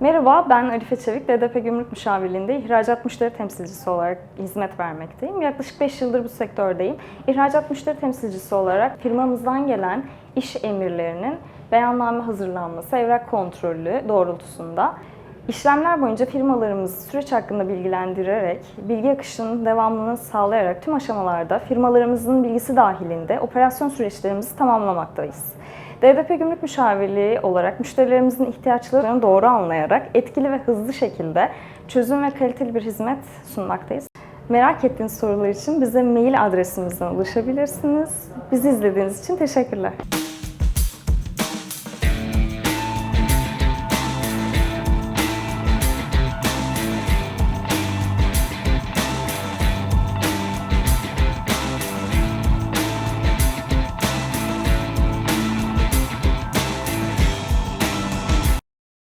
Merhaba, ben Arife Çevik, DDP Gümrük Müşavirliğinde ihracat müşteri temsilcisi olarak hizmet vermekteyim. Yaklaşık 5 yıldır bu sektördeyim. İhracat müşteri temsilcisi olarak firmamızdan gelen iş emirlerinin beyanname hazırlanması, evrak kontrolü doğrultusunda işlemler boyunca firmalarımızı süreç hakkında bilgilendirerek, bilgi akışının devamlılığını sağlayarak tüm aşamalarda firmalarımızın bilgisi dahilinde operasyon süreçlerimizi tamamlamaktayız. DDP Gümrük Müşavirliği olarak müşterilerimizin ihtiyaçlarını doğru anlayarak etkili ve hızlı şekilde çözüm ve kaliteli bir hizmet sunmaktayız. Merak ettiğiniz sorular için bize mail adresimizden ulaşabilirsiniz. Bizi izlediğiniz için teşekkürler.